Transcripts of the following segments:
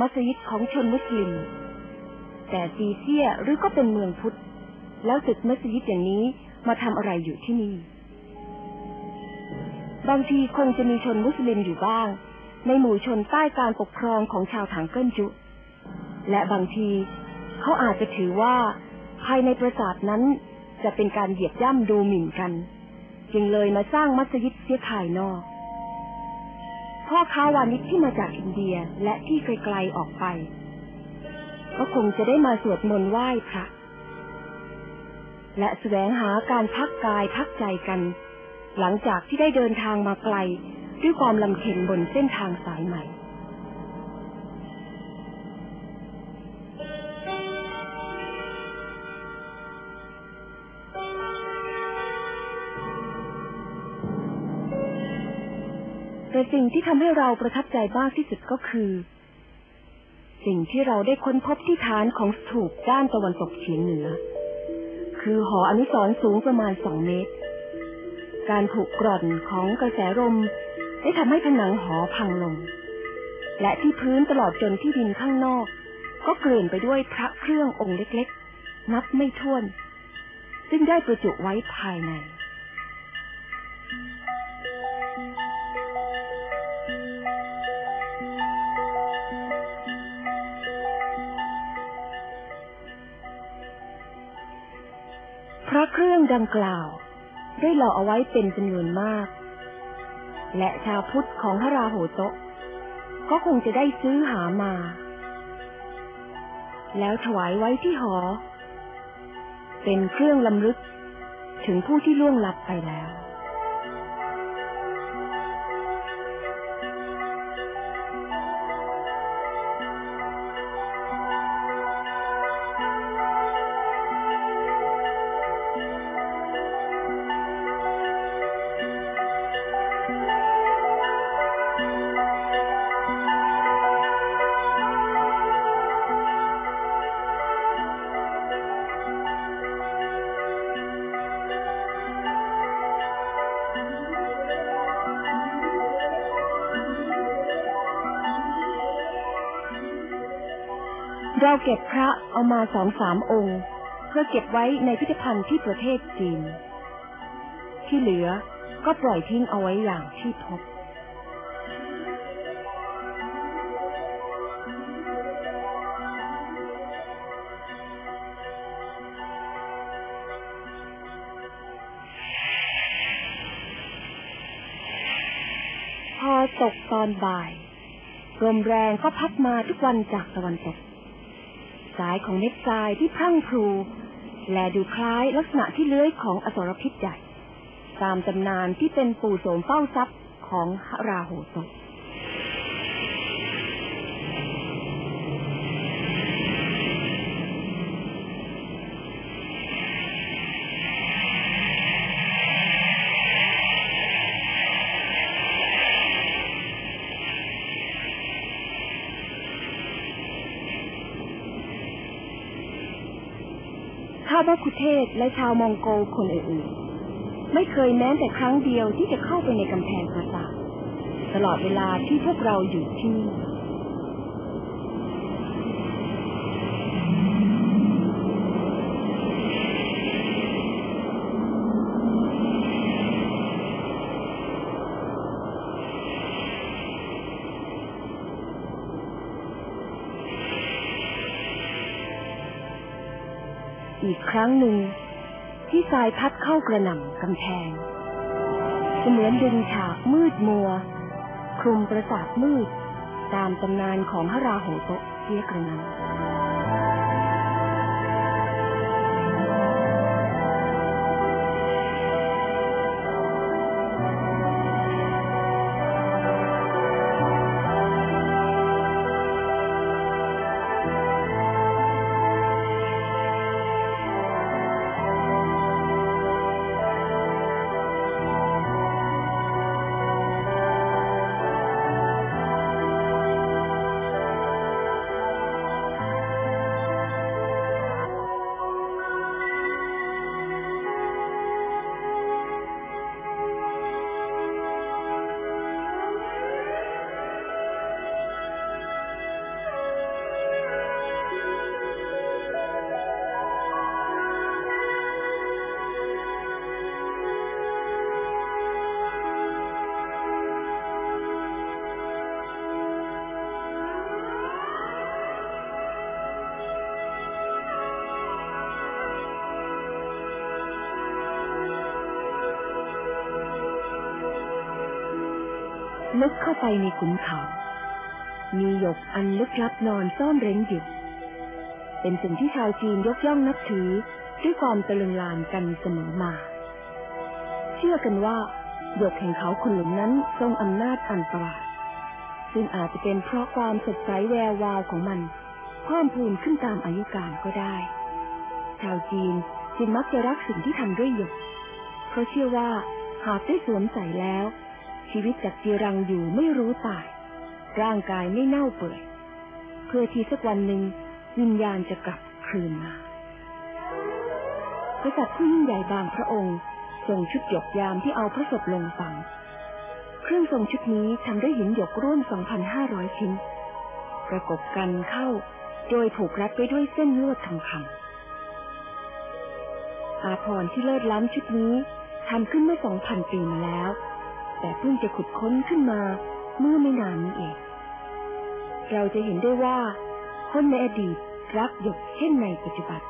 มัสยิดของชนมุสลิม แต่ซีเซียหรือก็เป็นเมืองพุทธ แล้วตึกมัสยิดอย่างนี้มาทำอะไรอยู่ที่นี่ บางทีคงจะมีชนมุสลิมอยู่บ้าง ในหมู่ชนใต้การปกครองของชาวถังเกิ้ลจุ และบางทีเขาอาจจะถือว่า ภายในปราสาทนั้นจะเป็นการเหยียบย่ำดูหมิ่นกัน จึงเลยมาสร้างมัสยิดเสียภายนอก พ่อค้าวานิชที่มาจากอินเดียและที่ไกลๆออกไป ก็คงจะได้มาสวดมนต์ไหว้พระและแสวงหาการพักกายพักใจกัน หลังจากที่ได้เดินทางมาไกล ด้วยความลำเค็นบนเส้นทางสายใหม่ สิ่งที่ทำให้เราประทับใจมากที่สุดก็คือ สิ่งที่เราได้ค้นพบที่ฐานของสถูปด้านตะวันตกเฉียงเหนือ คือหออนุสรณ์สูงประมาณสองเมตร การผุกร่อนของกระแสลมได้ทำให้ผนังหอพังลง และที่พื้นตลอดจนที่ดินข้างนอก ก็เกลื่อนไปด้วยพระเครื่ององค์เล็กๆ นับไม่ถ้วน ซึ่งได้ประจุไว้ภายใน ระเครื่องดังกล่าว ได้หล่อเอาไว้เป็นจำนวนมาก และชาวพุทธของพระราโหโตะก็คงจะได้ซื้อหามา แล้วถวายไว้ที่หอ เป็นเครื่องลำลึกถึงผู้ที่ล่วงลับไปแล้ว เราเก็บพระเอามาสองสามองค์ เพื่อเก็บไว้ในพิพิธภัณฑ์ที่ประเทศจีน ที่เหลือก็ปล่อยทิ้งเอาไว้อย่างที่พบพอตกตอนบ่ายลมแรงก็พัดมาทุกวันจากตะวันตก สายของเม็ดทรายที่พังพลูและดูคล้ายลักษณะที่เลื้อยของอสรพิษใหญ่ ตามตำนานที่เป็นปู่โสมเฝ้าทรัพย์ของราโหโตะ ข้าวคุเทศและชาวมองโกลคนอื่นๆ ไม่เคยแม้แต่ครั้งเดียวที่จะเข้าไปในกำแพงปราสาทตลอดเวลาที่พวกเราอยู่ที่นี่ อีกครั้งหนึ่ง ที่ทรายพัดเข้ากระหน่ำกำแพง เสมือนดึงฉากมืดมัว คลุมประสาทมืด ตามตำนานของพระราหูโตเสียกระนั้น ลึกเข้าไปในขุนเขา มีหยกอันลึกลับนอนซ่อนเร้นอยู่ เป็นสิ่งที่ชาวจีนยกย่องนับถือด้วยความตะลึงลานกันเสมอมา เชื่อกันว่าหยกแห่งเขาคุณหลุมนั้นทรงอำนาจอันตรายซึ่งอาจจะเป็นเพราะความสดใสแวววาวของมันเพิ่มพูนขึ้นตามอายุการก็ได้ ชาวจีนจึงมักจะรักสิ่งที่ทำด้วยหยก เพราะเชื่อว่าหากได้สวมใส่แล้ว ชีวิตจากจีรังอยู่ไม่รู้ตาย ร่างกายไม่เน่าเปื่อย เพื่อที่สักวันหนึ่งวิญญาณจะกลับคืนมากษัตริย์ผู้ยิ่งใหญ่บางพระองค์ทรงชุดหยกยามที่เอาพระศพลงฝัง เครื่องทรงชุดนี้ทำด้วยหินหยกร่วม 2,500 ชิ้น ประกบกันเข้าโดยผูกรัดไว้ด้วยเส้นลวดทองคำอาภรที่เลิศล้ำชุดนี้ทำขึ้นเมื่อ 2,000 ปีมาแล้ว แต่เพิ่งจะขุดค้นขึ้นมาเมื่อไม่นานนี้เอง เราจะเห็นได้ว่า คนในอดีตรักหยกเช่นในปัจจุบัน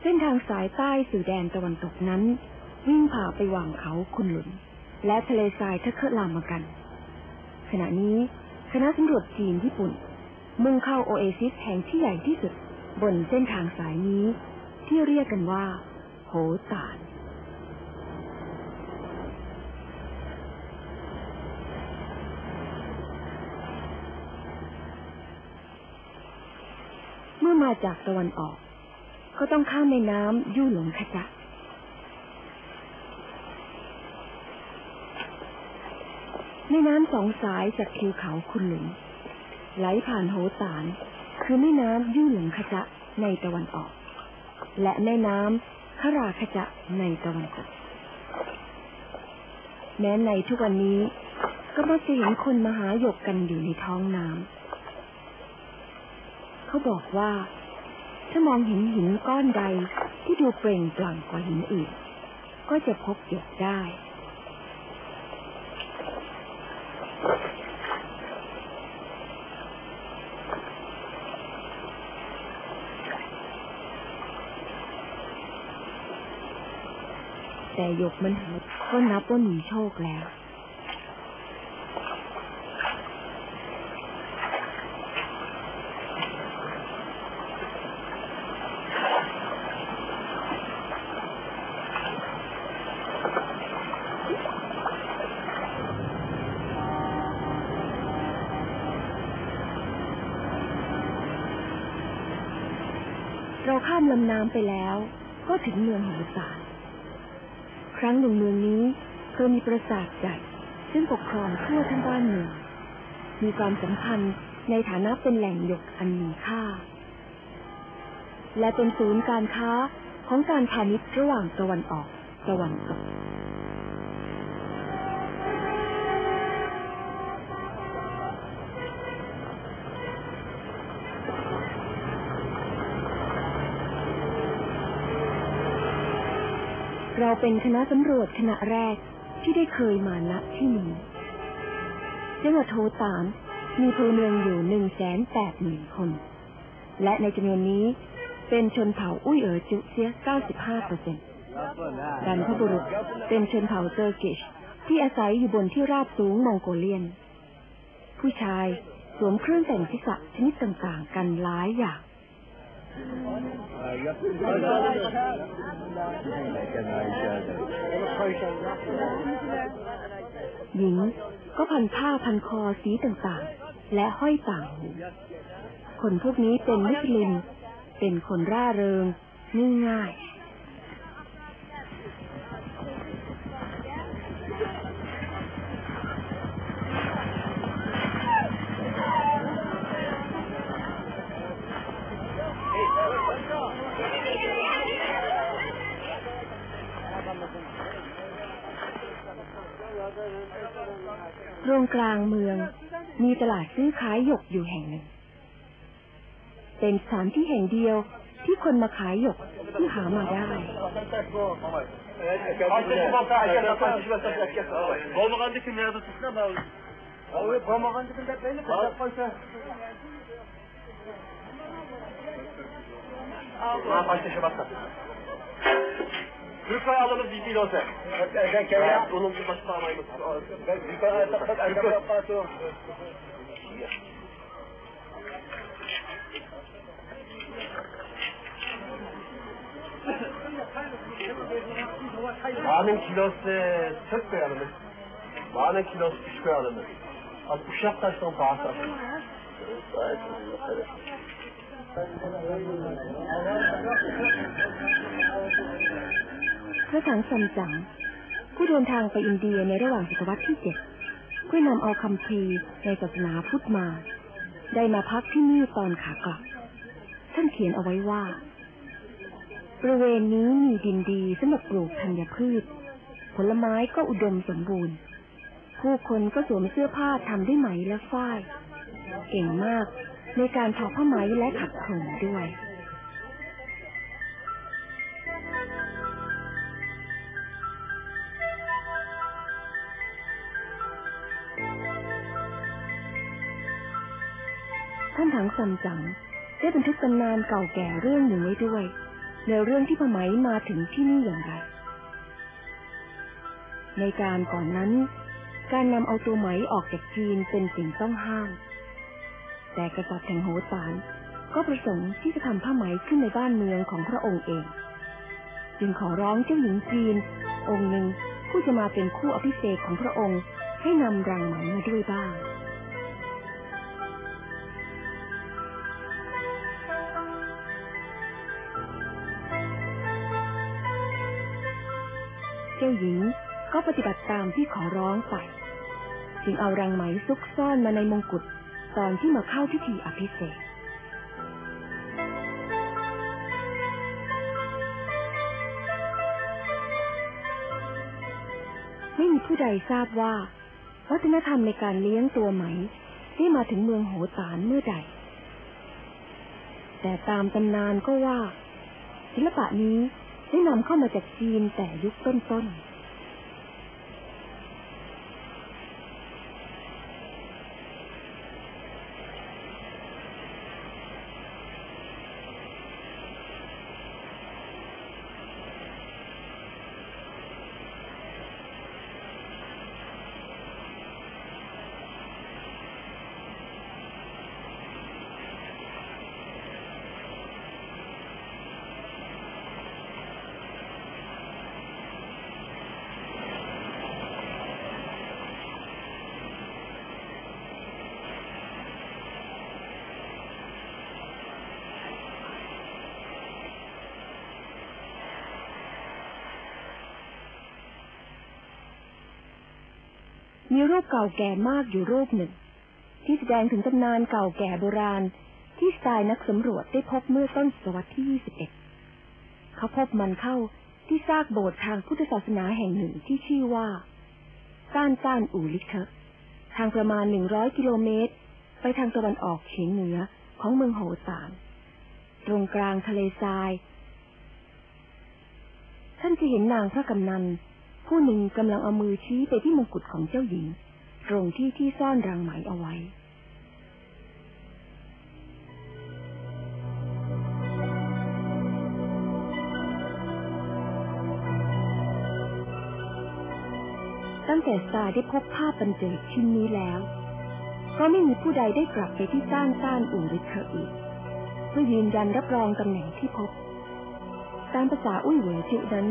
เส้นทางสายใต้สู่แดนตะวันตกนั้น วิ่งผ่าไปวางเขาคุณหลุน และทะเลทรายทะเคลามากัน ขณะนี้คณะสำรวจจีนญี่ปุ่น มุ่งเข้าโอเอซิสแห่งที่ใหญ่ที่สุด บนเส้นทางสายนี้ ที่เรียกกันว่า โหตานเมื่อมาจากตะวันออก ก็ต้องข้ามแม่น้ำยู่หลงขจะ แม่น้ำสองสายจากทิวเขาคุณหลุนไหลผ่านโหตานคือแม่น้ำยู่หลงขจะในตะวันออก และแม่น้ำคราขจะในตะวันตกแม้ในทุกวันนี้ก็มักจะเห็นคนมาหาหยกกันอยู่ในท้องน้ำเขาบอกว่า ถ้ามองเห็นหินก้อนใดที่ดูเปล่งปลั่งกว่าหินอื่น ก็จะพบหยกได้ แต่หยกมันหายก็นับว่ามีโชคแล้ว เราข้ามลำน้ำไปแล้ว ก็ถึงเมืองหัวสาร ครั้งหนึ่งเมืองนี้เคยมีปราสาทใหญ่ซึ่งปกครองทั่วทั้งบ้านเมืองมีความสำคัญในฐานะเป็นแหล่งหยกอันมีค่า และเป็นศูนย์การค้าของการพาณิชย์ระหว่างตะวันออกตะวันตก เราเป็นคณะสำรวจคณะแรกที่ได้เคยมาณที่นี้จังหวัดโทตานมีพลเมืองอยู่หนึ่งแสนแปดหมื่นคน และในจำนวนนี้เป็นชนเผ่าอุ้ยเอ๋อจุเสีย 95เปอร์เซ็นต์ดันพบุรุษเป็นชนเผ่าเซอร์กิช ที่อาศัยอยู่บนที่ราบสูงมองโกเลียน ผู้ชายสวมเครื่องแต่งศีรษะชนิดต่างๆ กันหลายอย่าง หญิงก็พันผ้าพันคอสีต่างๆ และห้อยต่างหูคนพวกนี้เป็นมุสลิม เป็นคนร่าเริงง่าย โรงกลางเมือง มีตลาดซื้อขายหยกอยู่แห่งหนึ่ง เป็นสถานที่แห่งเดียวที่คนมาขายหยกที่หามาได้ Olmagan kim yardım Yukarı alınız bir pilote. Ben kenara... Bunun bir başı parmağımız. Ben yukarı atak bak arkamda yapmadım. Bağının kilosu 40 gramımız. Bağının kilosu 3 gramımız. Az uşak taştan pahalı. Evet, พระถังซัมจั๋งผู้เดินทางไปอินเดียในระหว่างศตวรรษที่เจ็ดเพื่อนำเอาคำพีในศาสนาพุทธมา ได้มาพักที่นี่ตอนขากลับ ท่านเขียนเอาไว้ว่า บริเวณนี้มีดินดีสำหรับปลูกธัญพืช ผลไม้ก็อุดมสมบูรณ์ ผู้คนก็สวมเสื้อผ้าทำด้วยไหมและฝ้าย เก่งมากในการทอผ้าไหมและขัดขนด้วย ท่านถังซัมจั๋งได้บันทึกตำนานเก่าแก่เรื่องหนึ่งไว้ด้วย ในเรื่องที่ผ้าไหมมาถึงที่นี่อย่างไร ในการก่อนนั้น การนำเอาตัวไหมออกจากจีนเป็นสิ่งต้องห้าม แต่กษัตริย์แห่งโหตานก็ประสงค์ที่จะทำผ้าไหมขึ้นในบ้านเมืองของพระองค์เอง จึงขอร้องเจ้าหญิงจีน องค์หนึ่งผู้จะมาเป็นคู่อภิเษกของพระองค์ให้นำรังไหมมาด้วยบ้าง จ้าหญิงก็ปฏิบัติตามที่ขอร้องไป จึงเอารังไหมซุกซ่อนมาในมงกุฎตอนที่มาเข้าพิธีอภิเษกไม่มีผู้ใดทราบว่า วัฒนธรรมในการเลี้ยงตัวไหมได้มาถึงเมืองโหตานเมื่อใด แต่ตามตำนานก็ว่า ศิลปะนี้ ได้นำเข้ามาจากจีนแต่ยุคต้นๆ มีรูปเก่าแก่มากอยู่รูปหนึ่ง ที่แสดงถึงตำนานเก่าแก่โบราณ ที่สไตล์นักสำรวจได้พบเมื่อต้นศตวรรษที่ 21 เขาพบมันเข้าที่ซากโบสถ์ทางพุทธศาสนาแห่งหนึ่งที่ชื่อว่าต้านต้านอูลิเคะทางประมาณ 100 กิโลเมตร ไปทางตะวันออกเฉียงเหนือของเมืองโหตานตรงกลางทะเลทราย ท่านจะเห็นนางพระกำนัน ผู้หนึ่งกำลังเอามือชี้ไปที่มงกุฎของเจ้าหญิง ตรงที่ที่ซ่อนรังไหมเอาไว้ตั้งแต่ซาได้พบภาพบันเจิดชิ้นนี้แล้ว ก็ไม่มีผู้ใดได้กลับไปที่ต้านต้านอู่ริเคออีก เพื่อยืนยันรับรองตำแหน่งที่พบ ตามภาษาอุ้ยเหวจือนั้น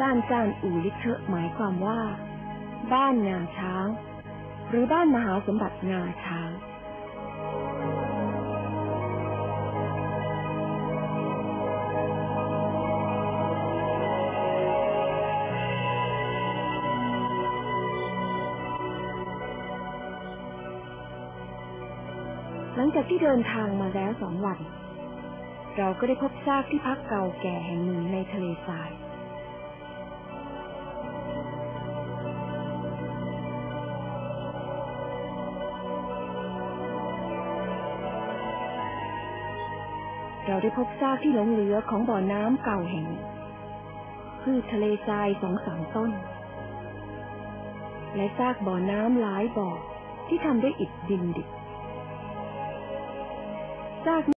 ต้านต้านอูลิเคอะหมายความว่า บ้านงาช้าง หรือบ้านมหาสมบัติงาช้างหลังจากที่เดินทางมาแล้วสองวัน เราก็ได้พบซากที่พักเก่าแก่แห่งหนึ่งในทะเลทราย เราได้พบซากที่หลงเหลือของบ่อน้ำเก่าแห่งพืชทะเลทรายสองสามต้น และซากบ่อน้ำหลายบ่อที่ทำด้วยอิฐดินดิบซาก